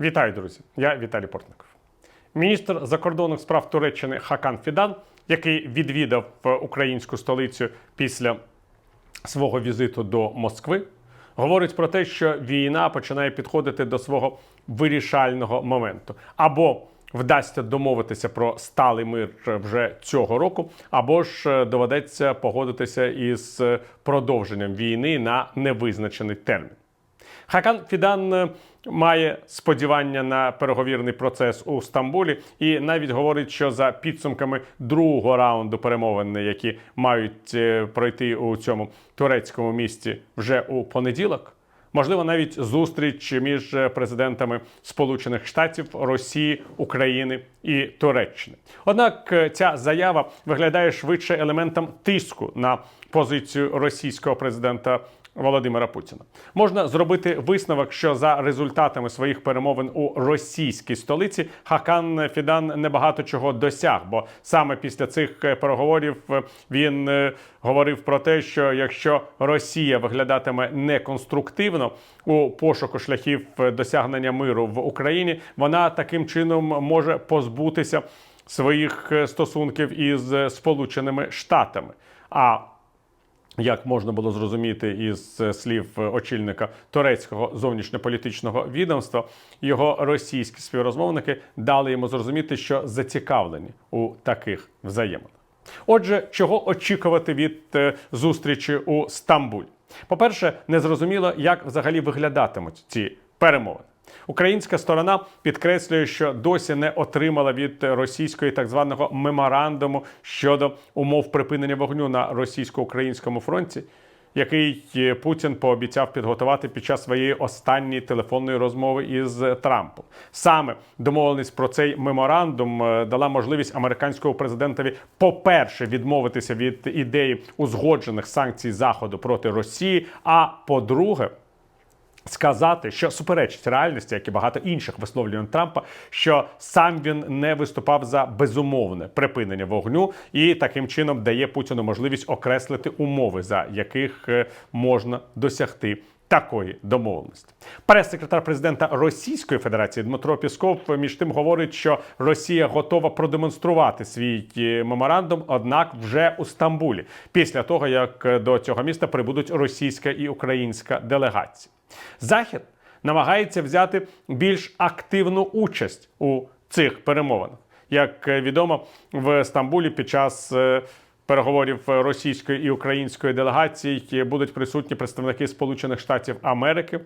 Вітаю, друзі! Я Віталій Портников. Міністр закордонних справ Туреччини Хакан Фідан, який відвідав е, українську столицю після свого візиту до Москви, говорить про те, що війна починає підходити до свого вирішального моменту. Або вдасться домовитися про сталий мир вже цього року, або ж е, доведеться погодитися із е, продовженням війни на невизначений термін. Хакан Фідан е, має сподівання на переговірний процес у Стамбулі, і навіть говорить, що за підсумками другого раунду перемовин, які мають е, пройти у цьому турецькому місті вже у понеділок. Можливо, навіть зустріч між президентами Сполучених Штатів, Росії, України і Туреччини. Однак е, ця заява виглядає швидше елементом тиску на позицію російського президента Володимира Путіна. Можна зробити висновок, що за результатами своїх перемовин у російській столиці Хакан Фідан небагато чого досяг, бо саме після цих е, переговорів е, він е, говорив про те, що якщо Росія виглядатиме неконструктивно у пошуку шляхів досягнення миру в Україні, вона таким чином може позбутися своїх стосунків із Сполученими Штатами. А як можна було зрозуміти із е, слів е, очільника турецького зовнішньополітичного відомства, його російські співрозмовники дали йому зрозуміти, що зацікавлені у таких взаєминах. Отже, чого очікувати від е, зустрічі у Стамбулі? По-перше, незрозуміло, як взагалі виглядатимуть ці перемовини. Українська сторона підкреслює, що досі не отримала від російської так званого меморандуму щодо умов припинення вогню на російсько-українському фронті, який е, Путін пообіцяв підготувати під час своєї останньої телефонної розмови із Трампом. Саме домовленість про цей меморандум е, дала можливість американському президентові, по-перше, відмовитися від ідеї узгоджених санкцій Заходу проти Росії. А по-друге, сказати, що суперечить реальності, як і багато інших висловлювань Трампа, що сам він не виступав за безумовне припинення вогню і таким чином дає Путіну можливість окреслити умови, за яких е, можна досягти. Такої домовленості прес-секретар президента Російської Федерації Дмитро Пісков між тим говорить, що Росія готова продемонструвати свій е, меморандум, однак вже у Стамбулі, після того як е, до цього міста прибудуть російська і українська делегації. Захід намагається взяти більш активну участь у цих перемовинах. Як е, відомо, в Стамбулі під час е, переговорів російської і української делегації будуть присутні представники Сполучених Штатів Америки.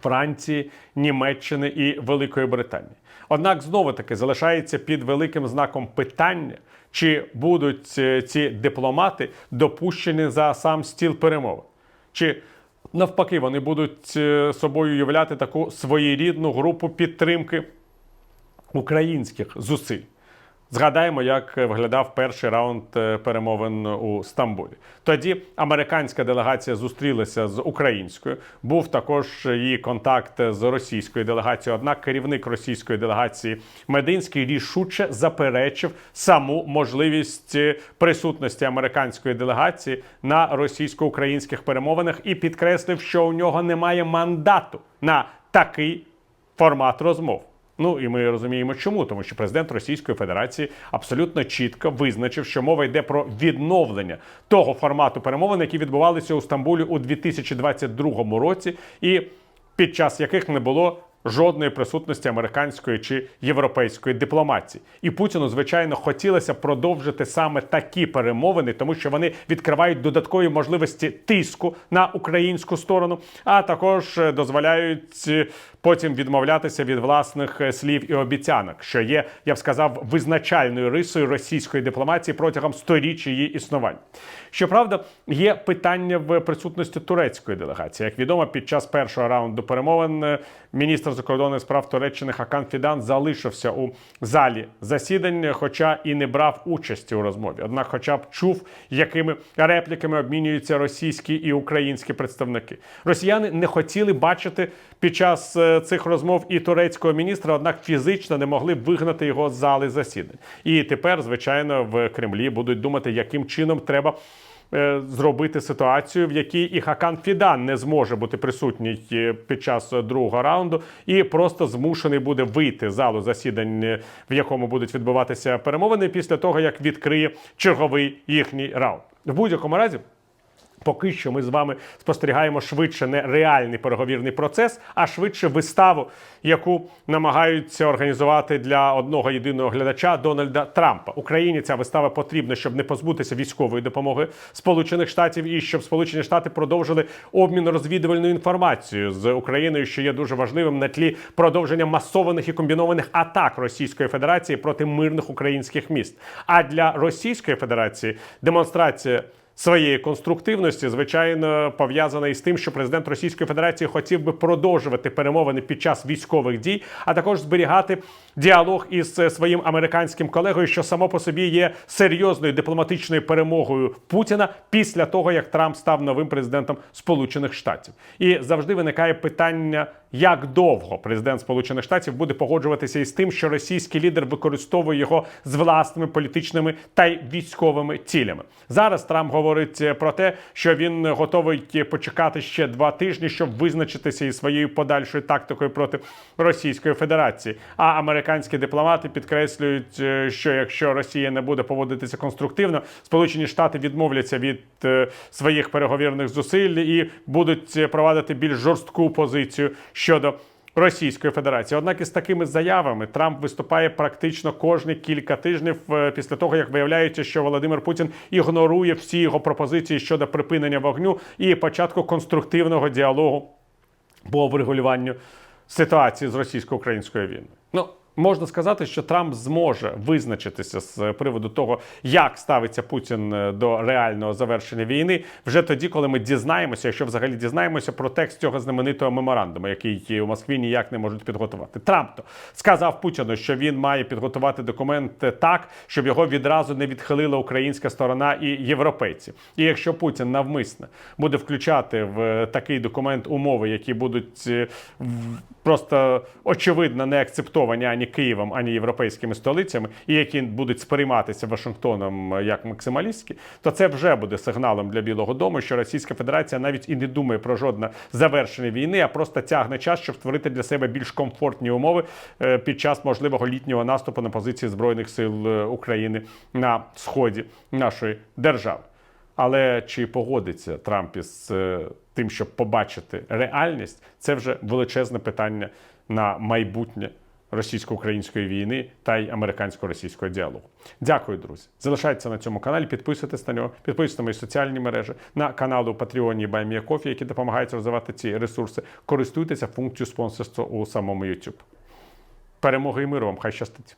Франції, Німеччини і Великої Британії. Однак знову таки залишається під великим знаком питання, чи будуть е, ці дипломати допущені за сам стіл перемовин, чи навпаки вони будуть е, собою являти таку своєрідну групу підтримки українських зусиль. Згадаємо, як виглядав перший раунд е, перемовин у Стамбулі. Тоді американська делегація зустрілася з українською. Був також її контакт з російською делегацією. Однак керівник російської делегації Мединський рішуче заперечив саму можливість е, присутності американської делегації на російсько-українських перемовинах і підкреслив, що у нього немає мандату на такий формат розмов. Ну і ми розуміємо, чому тому, що президент Російської Федерації абсолютно чітко визначив, що мова йде про відновлення того формату перемовин, які відбувалися у Стамбулі у 2022 році, і під час яких не було. Жодної присутності американської чи європейської дипломатії, і Путіну, звичайно, хотілося продовжити саме такі перемовини, тому що вони відкривають додаткові можливості тиску на українську сторону, а також е, дозволяють е, потім відмовлятися від власних е, слів і обіцянок, що є, я б сказав, визначальною рисою російської дипломатії протягом сторіч її існування. Щоправда, є питання в присутності турецької делегації. Як відомо, під час першого раунду перемовин е, міністр закордонних справ Туреччини Хакан Фідан залишився у залі засідань, хоча і не брав участі у розмові. Однак, хоча б чув, якими репліками обмінюються російські і українські представники. Росіяни не хотіли бачити під час е, цих розмов і турецького міністра, однак фізично не могли вигнати його з зали засідань. І тепер, звичайно, в Кремлі будуть думати, яким чином треба е, зробити ситуацію, в якій і Хакан Фідан не зможе бути присутній е, під час другого раунду, і просто змушений буде вийти з залу засідань, е, в якому будуть відбуватися перемовини, після того як відкриє черговий їхній раунд. В будь-якому разі. Поки що ми з вами спостерігаємо швидше не реальний переговірний процес, а швидше виставу, яку намагаються організувати для одного єдиного глядача Дональда Трампа. Україні ця вистава потрібна, щоб не позбутися військової допомоги Сполучених Штатів і щоб Сполучені Штати продовжили обмін розвідувальною інформацією з Україною, що є дуже важливим на тлі продовження масованих і комбінованих атак Російської Федерації проти мирних українських міст. А для Російської Федерації демонстрація своєї конструктивності, звичайно, пов'язана із тим, що президент Російської Федерації хотів би продовжувати перемовини під час військових дій, а також зберігати діалог із е, своїм американським колегою, що само по собі є серйозною дипломатичною перемогою Путіна після того, як Трамп став новим президентом Сполучених Штатів. І завжди виникає питання. Як довго президент Сполучених Штатів буде погоджуватися із тим, що російський лідер використовує його з власними політичними та й військовими цілями? Зараз Трамп говорить про те, що він готовий почекати ще два тижні, щоб визначитися із своєю подальшою тактикою проти Російської Федерації. А американські дипломати підкреслюють, е, що якщо Росія не буде поводитися конструктивно, Сполучені Штати відмовляться від е, своїх переговірних зусиль і будуть провадити більш жорстку позицію щодо. Російської Федерації, однак із такими заявами Трамп виступає практично кожні кілька тижнів е, після того, як виявляється, що Володимир Путін ігнорує всі його пропозиції щодо припинення вогню і початку конструктивного діалогу по врегулюванню ситуації з російсько-українською війною. Ну можна сказати, що Трамп зможе визначитися з приводу того, як ставиться Путін е, до реального завершення війни, вже тоді, коли ми дізнаємося, якщо взагалі дізнаємося про текст цього знаменитого меморандуму, який у Москві ніяк не можуть підготувати. Трамп то сказав Путіну, що він має підготувати документ так, щоб його відразу не відхилила українська сторона і європейці. І якщо Путін навмисне буде включати в такий документ умови, які будуть е, просто очевидно не акцептовані ані Києвом, ані європейськими столицями, і які будуть сприйматися Вашингтоном е, як максималістські, то це вже буде сигналом для Білого Дому, що Російська Федерація навіть і не думає про жодне завершення війни, а просто тягне час, щоб створити для себе більш комфортні умови е, під час можливого літнього наступу на позиції збройних сил е, України на сході нашої держави. Але чи погодиться Трамп із тим, щоб побачити реальність, це вже величезне питання на майбутнє російсько-української війни та й американсько-російського діалогу. Дякую, друзі. Залишайтеся на цьому каналі, підписуйтесь на нього, підписуйтесь на мої соціальні мережі, на канали у Патреоні і Байміякофі, які допомагають розвивати ці ресурси. Користуйтеся функцією спонсорства у самому YouTube. Перемоги і миру вам, хай щастить!